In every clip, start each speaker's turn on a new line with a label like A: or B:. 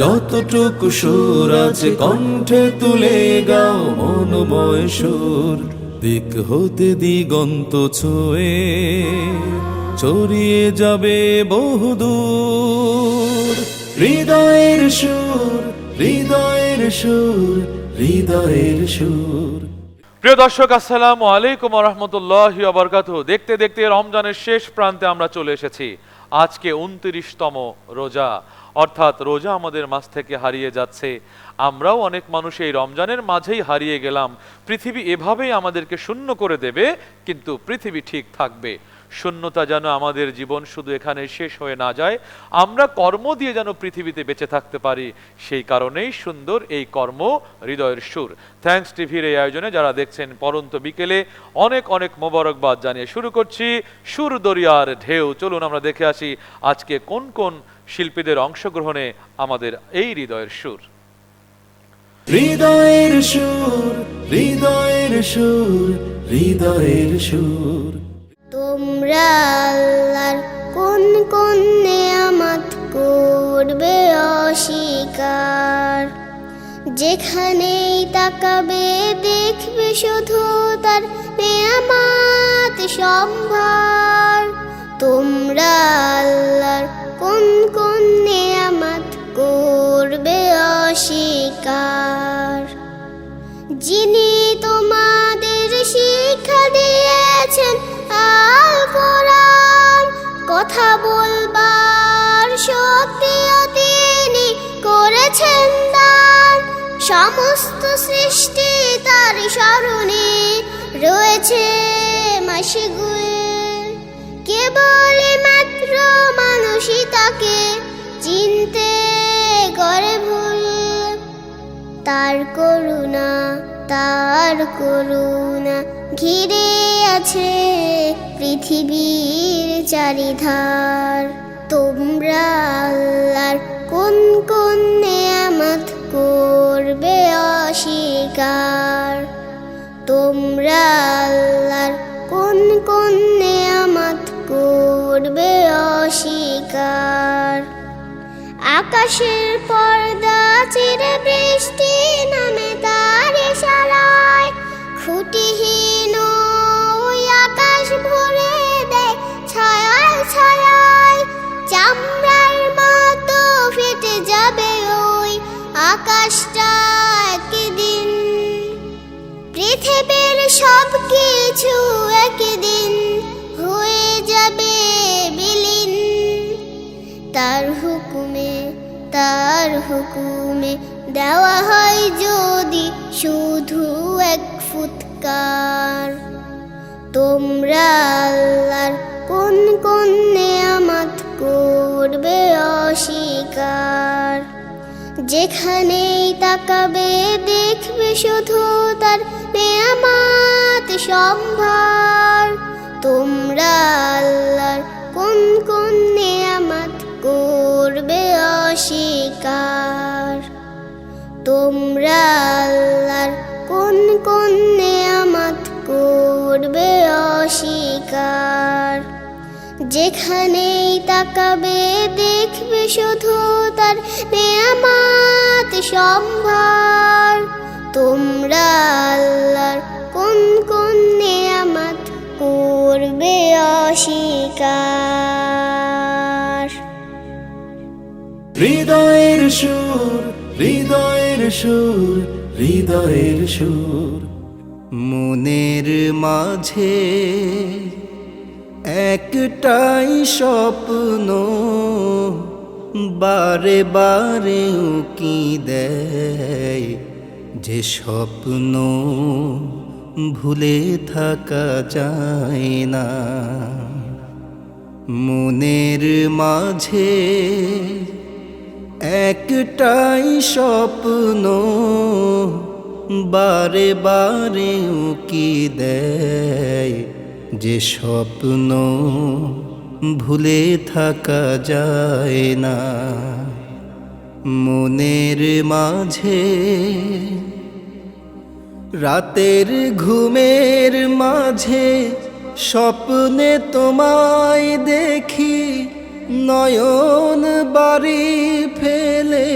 A: যতটুকু সুর আছে কণ্ঠে তুলে গাও মনোময় সুর। দিক হতে দিগন্ত ছুঁয়ে ছড়িয়ে যাবে বহুদূর। হৃদয়ের সুর হৃদয়ের সুর হৃদয়ের সুর।
B: প্রিয় দর্শক, আসসালামু আলাইকুম রহমতুল্লাহ বরকাত দেখতে দেখতে রমজানের শেষ প্রান্তে আমরা চলে এসেছি। আজকে উনত্রিশতম রোজা। অর্থাৎ রোজা আমাদের মাঝ থেকে হারিয়ে যাচ্ছে। আমরাও অনেক মানুষ এই রমজানের মাঝেই হারিয়ে গেলাম। পৃথিবী এভাবেই আমাদেরকে শূন্য করে দেবে, কিন্তু পৃথিবী ঠিক থাকবে। শূন্যতা যেন আমাদের জীবন শুধু এখানে শেষ হয়ে না যায়, আমরা কর্ম দিয়ে যেন পৃথিবীতে বেঁচে থাকতে পারি, সেই কারণেই সুন্দর এই কর্ম, হৃদয়ের সুর। থ্যাঙ্কস টিভির এই আয়োজনে যারা দেখছেন পরন্ত বিকেলে, অনেক অনেক মোবারকবাদ জানিয়ে শুরু করছি সুর দরিয়ার ঢেউ। চলুন আমরা দেখে আসি আজকে কোন কোন শিল্পীদের অংশগ্রহণে আমাদের এই হৃদয়ের সুর।
A: হৃদয়ের সুর হৃদয়ের সুর হৃদয়ের সুর।
C: তোমরা আল্লাহর কোন কোন নেয়ামত করবে অস্বীকার? যেখানেই তাকাবে, দেখবে শুধু তার নেয়ামাত সম্ভার। তোমরা আল্লাহর কোন কোন নেয়ামত করবে অস্বীকার? যিনি শিক্ষা দিয়েছেন আল কোরআন কথা বলবার শক্তিও তিনি করেছেন দান। সমস্ত সৃষ্টি তার স্মরণে রয়েছে মাসিগুল কেবল মাত্র মানুষই তাকে চিনতে করে ভুল। তার করুণা তার করুণা ঘিরে আছে পৃথিবীর চারিধার। তোমরা আল্লাহর কোন কোন নেয়ামত করবে অস্বীকার? তোমরা আল্লাহর কোন কোন নেয়ামত করবে অস্বীকার? আকাশের পর্দা চিরে বৃষ্টি নামে তার খুঁটিহীন আকাশ ভরে দেয় ছায়ায় ছায়ায়। চামড়ার মতো ফেটে যাবে ওই আকাশটা একদিন। পৃথিবীর সব কিছু একদিন হয়ে যাবে বিলীন। তার হুকুমে তার হুকুমে দেওয়া শুধু এক ফুৎকার। তোমরা আল্লাহর কোন কোন নেয়ামত করবে অস্বীকার? যেখানেই তাকাবে, দেখবে শুধু তার নেয়ামাত সম্ভার। তোমরা আল্লাহর কোন কোন নেয়ামত করবে অস্বীকার? তোমরা আল্লাহর কোন কোন নেয়ামত করবে অস্বীকার? যেখানেই তাকাবে দেখবে শুধু তার নেয়ামাত সম্ভার। তোমরা আল্লাহর কোন কোন নেয়ামত করবে অস্বীকার?
A: হৃদয়ের সুর হৃদয়ের সুর হৃদয়ের সুর।
D: মনের মাঝে একটাই স্বপ্ন, বারে বারে উকি দেয় যে স্বপ্ন ভুলে থাকা যায় না। মনের মাঝে একটাই স্বপ্ন, বারে বারে উকি দেয়। যে স্বপ্ন ভুলে থাকা যায় না, মনের মাঝে রাতের ঘুমের মাঝে স্বপ্নে তোমায় দেখি। নয়ন বাড়ি ফেলে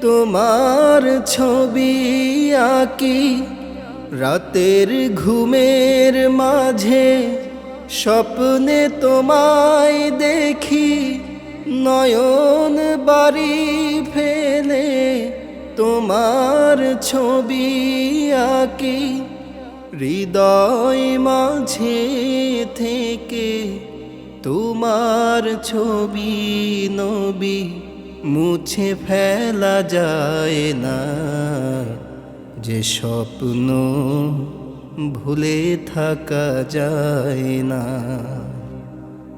D: তোমার ছবি আঁকি। রাতের ঘুমের মাঝে স্বপ্নে তোমায় দেখি। নয়ন বাড়ি ফেলে তোমার ছবি আঁকি। হৃদয় মাঝে থেকে তোমার ছবি নবী মুছে ফেলা যায় না। যে স্বপ্ন ভুলে থাকা যায় না।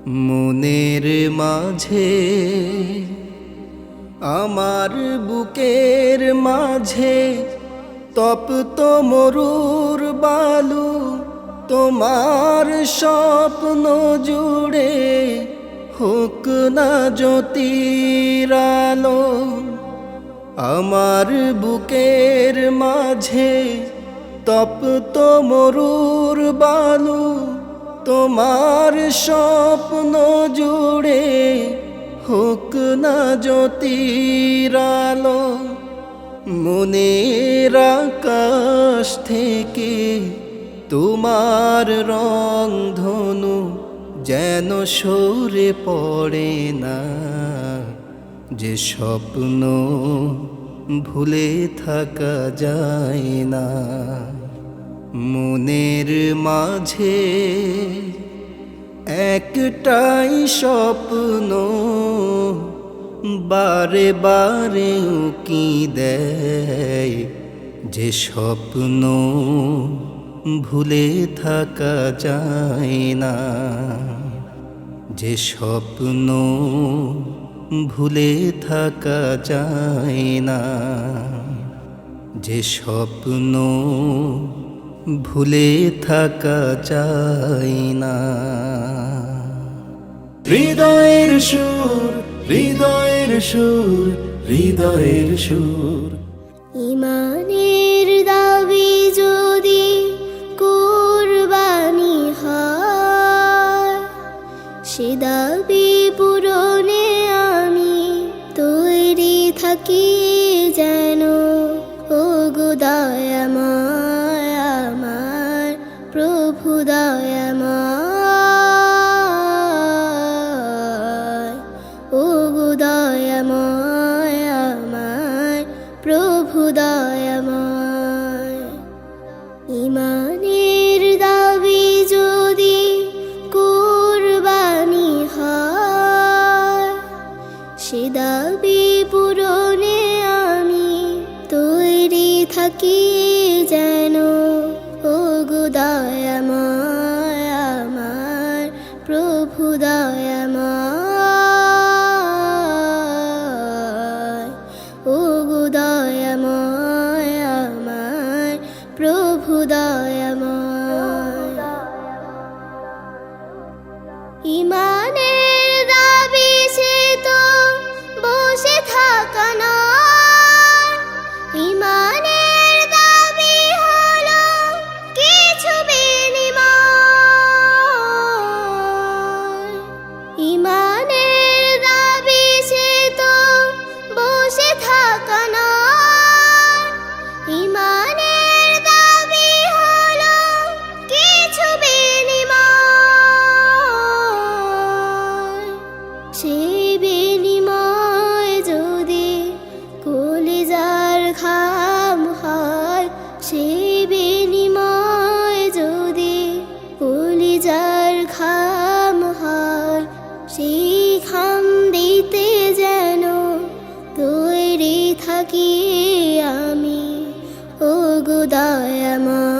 D: মনের মাঝে, আমার বুকের মাঝে তপ্ত মরুর বালু তোমার স্বপ্ন জুড়ে হোক না জ্যোতির আলো, আমার বুকের মাঝে তপ্ত মরুর বালু, তোমার স্বপ্ন জুড়ে হোক না জ্যোতির আলো, মনের আকাশ থেকে তোমার রং ধনু যেন সরে পড়ে না। যে স্বপ্ন ভুলে থাকা যায় না। মনের মাঝে একটাই স্বপ্ন বারে বারে উকি দেয়। যে স্বপ্ন ভুলে থাকা যায় না। যে স্বপ্ন ভুলে থাকা যায় না। যে স্বপ্ন ভুলে থাকা যায় না।
A: হৃদয়ের সুর হৃদয়ের সুর হৃদয়ের সুর।
C: দাবি পূরণে আমি তৈরি থাকি যেন দয়াময়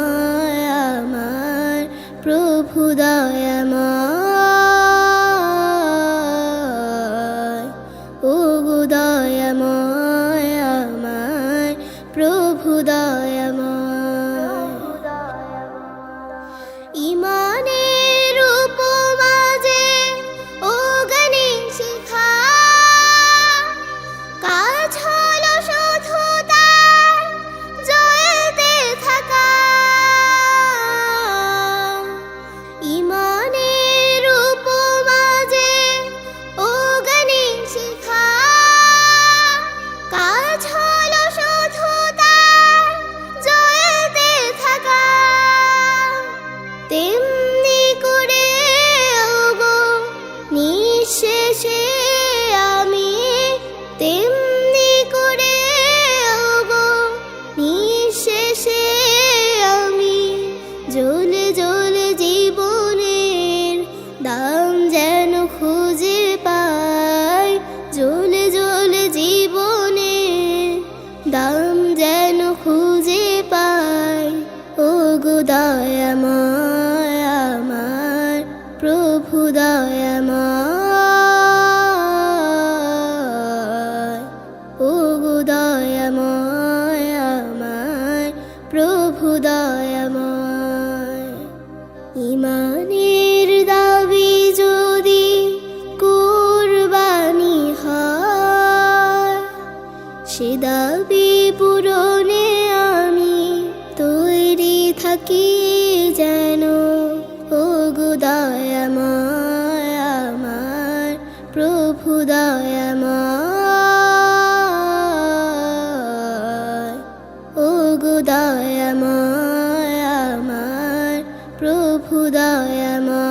C: দয়াময় আমার প্রভু দয়াময়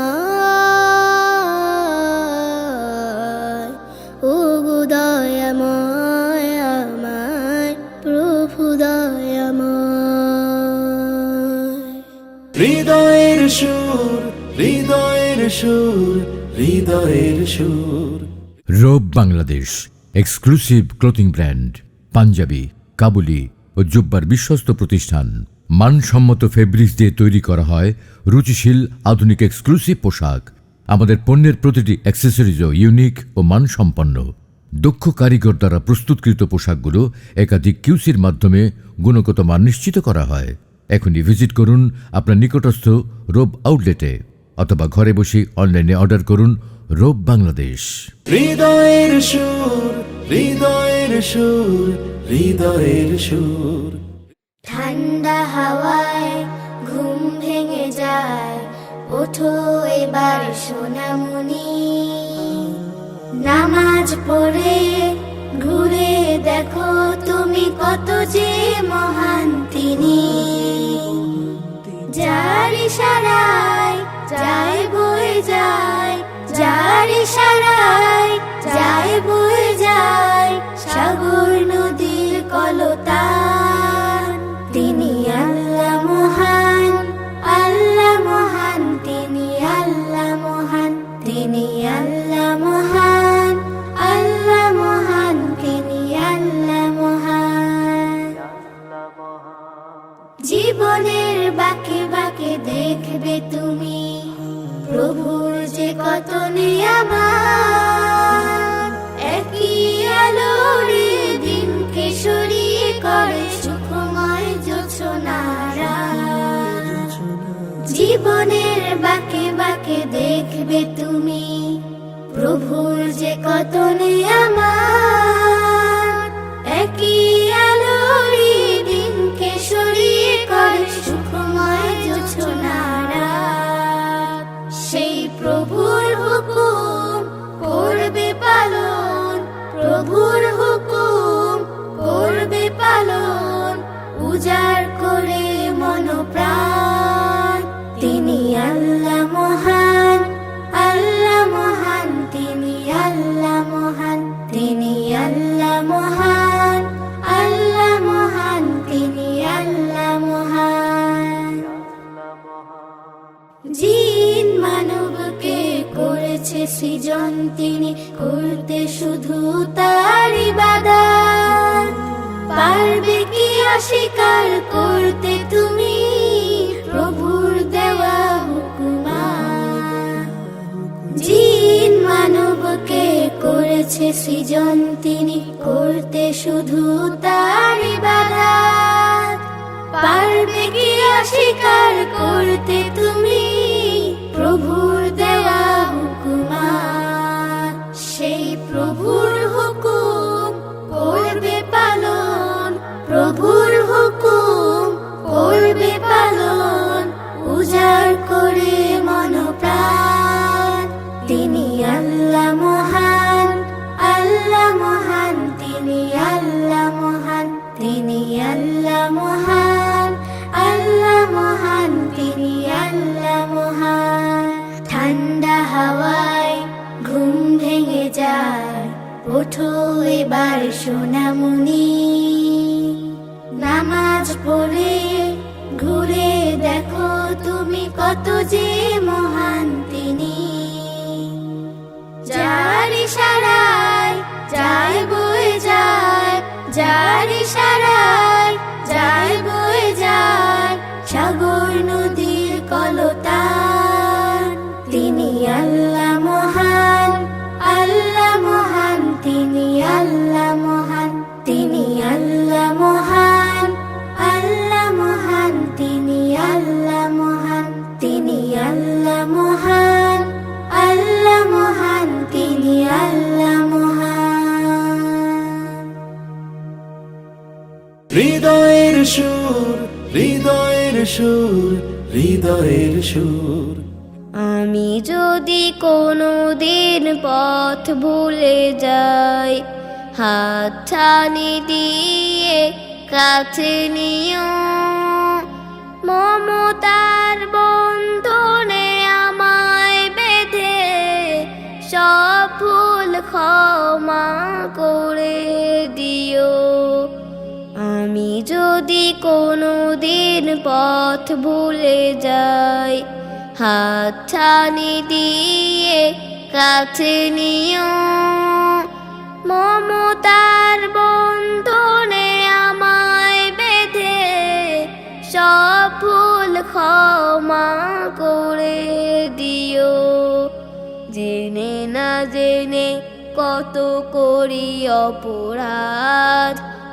C: ও গো দয়াময় আমার প্রভু দয়াময়
A: হৃদয়ের সুর হৃদয়ের সুর হৃদয়ের সুর।
E: রোব Bangladesh exclusive clothing brand Punjabi Kabuli. ও জুব্বার বিশ্বস্ত প্রতিষ্ঠান। মানসম্মত ফেব্রিক্স দিয়ে তৈরি করা হয় রুচিশীল, আধুনিক এক্সক্লুসিভ পোশাক। আমাদের পণ্যের প্রতিটি অ্যাক্সেসরিজও ইউনিক ও মানসম্পন্ন। দক্ষ কারিগর দ্বারা প্রস্তুতকৃত পোশাকগুলো একাধিক কিউসির মাধ্যমে গুণগত মান নিশ্চিত করা হয়। এখনই ভিজিট করুন আপনার নিকটস্থ রোব আউটলেটে অথবা ঘরে বসে অনলাইনে অর্ডার করুন রোব বাংলাদেশ।
A: হৃদয়ের সুর হৃদয়ের সুর হৃদয়ের সুর।
F: ঠান্ডা হাওয়ায় ঘুম ভেঙে যায়, ওঠো এবার সোনামণি। নামাজ পড়ে ঘুরে দেখো তুমি কত যে মহান তিনি। যার ইশারায় জীবনের বাকে বাকে দেখবে তুমি। প্রভুর যে কত নিয়ামত তিনি আল্লাহ মহান আল্লাহ মহান, তিনি আল্লাহ মহান। জিন মানবকে করেছে সৃজন তিনি, করতে শুধু তার ইবাদত। পারবে কি অস্বীকার করতে তুমি করেছে সৃজন তিনি করতে শুধু তার ইবাদত পারবে কি অস্বীকার করতে তুমি? ওঠো এবার সোনামুনি নামাজ পড়ে ঘুরে দেখো তুমি কত যে মহান তিনি। যার ইশারায় যায় বয়ে যায়, যার ইশারায়
A: হৃদয়ের সুর হৃদয়ের সুর হৃদয়ের সুর।
G: আমি যদি কোনো দিন পথ ভুলে যাই, হাত ছানি দিয়ে কাছে নিও। মমতার বন্ধনে আমায় বেঁধে সব ভুল ক্ষমা করে দিও। কোনো দিন পথ ভুলে যাই। হাত ছানি দিয়ে কাছে নিও। মমতার বন্ধনে আমায় বেঁধে সব ভুল ক্ষমা করে দিও। জেনে না জেনে কত করি অপরাধ।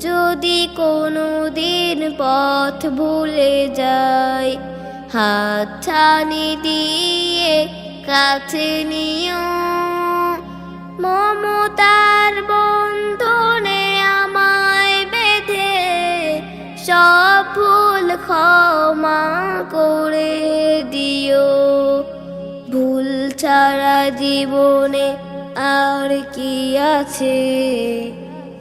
G: যদি কোনো দিন পথ ভুলে যাই, হাত ছানি দিয়ে কাছে নিও। মমতার বন্ধনে আমায় বেঁধে সব ভুল ক্ষমা করে দিও। ভুল ছাড়া জীবনে আর কি আছে?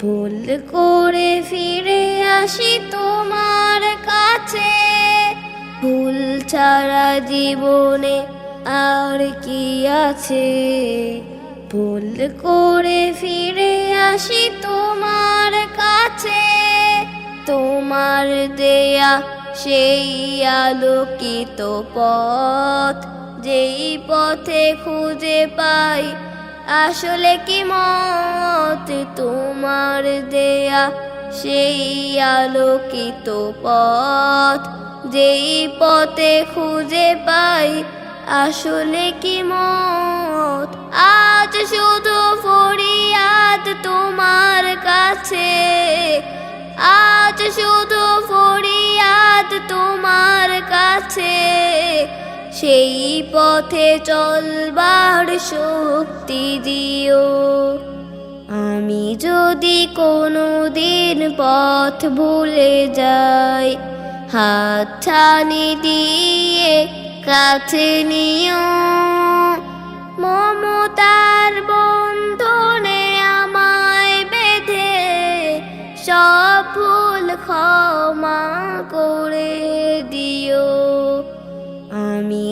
G: ভুল করে ফিরে আসি তোমার কাছে। ভুল ছাড়া জীবনে আর কি আছে? ভুল করে ফিরে আসি তোমার কাছে। তোমার দেয়া সেই আলোকিত পথ, যেই পথে খুঁজে পাই আসলে কি মত তোমার দেয়া? সেই আলোকিত পথ, যেই পথে খুঁজে পাই, আসলে কি মত? আজ শুধু ফরিয়াদ তোমার কাছে, আজ শুধু ফরিয়াদ তোমার কাছে। সেই পথে চলবার শক্তি দিও। আমি যদি কোনো দিন পথ ভুলে যাই, হাত ছানি দিয়ে কাছে নিও। মমতার বন্ধনে আমায় বেঁধে সব ভুল ক্ষমা করে দিও।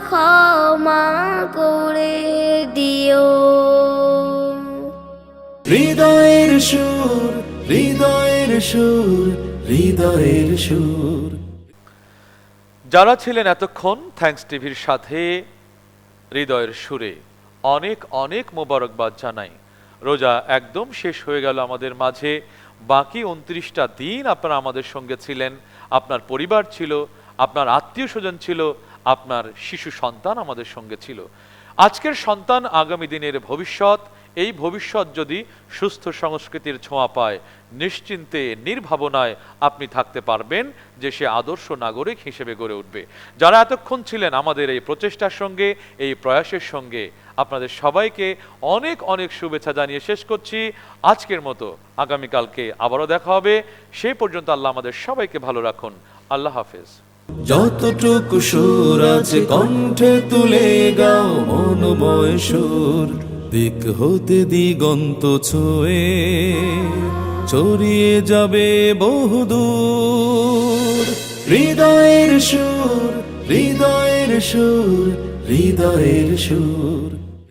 G: ক্ষমা করে দিও।
A: হৃদয়ের সুর হৃদয়ের সুর হৃদয়ের সুর।
B: যারা ছিলেন এতক্ষণ থ্যাঙ্কস টিভির সাথে হৃদয়ের সুরে অনেক অনেক মোবারকবাদ জানাই। রোজা একদম শেষ হয়ে গেল আমাদের মাঝে। বাকি উনত্রিশটা দিন আপনারা আমাদের সঙ্গে ছিলেন। আপনার পরিবার ছিল আপনার আত্মীয় স্বজন ছিল আপনার শিশু সন্তান আমাদের সঙ্গে ছিল। আজকের সন্তান আগামী দিনের ভবিষ্যৎ, এই ভবিষ্যৎ যদি সুস্থ সংস্কৃতির ছোঁয়া পায়, নিশ্চিন্তে, নির্ভাবনায় আপনি থাকতে পারবেন যে সে আদর্শ নাগরিক হিসেবে গড়ে উঠবে। যারা এতক্ষণ ছিলেন আমাদের এই প্রচেষ্টার সঙ্গে, এই প্রয়াসের সঙ্গে, আপনাদের সবাইকে অনেক অনেক শুভেচ্ছা জানিয়ে শেষ করছি। আজকের মতো আগামীকালকে আবারও দেখা হবে। সেই পর্যন্ত আল্লাহ আমাদের সবাইকে ভালো রাখুন। আল্লাহ হাফেজ।
A: যতটুকু সুর আছে কণ্ঠে তুলে গাও মনোময় সুর।
H: দিক হতে দিগন্ত ছুঁয়ে ছড়িয়ে যাবে বহুদূর। হৃদয়ের সুর হৃদয়ের সুর হৃদয়ের সুর।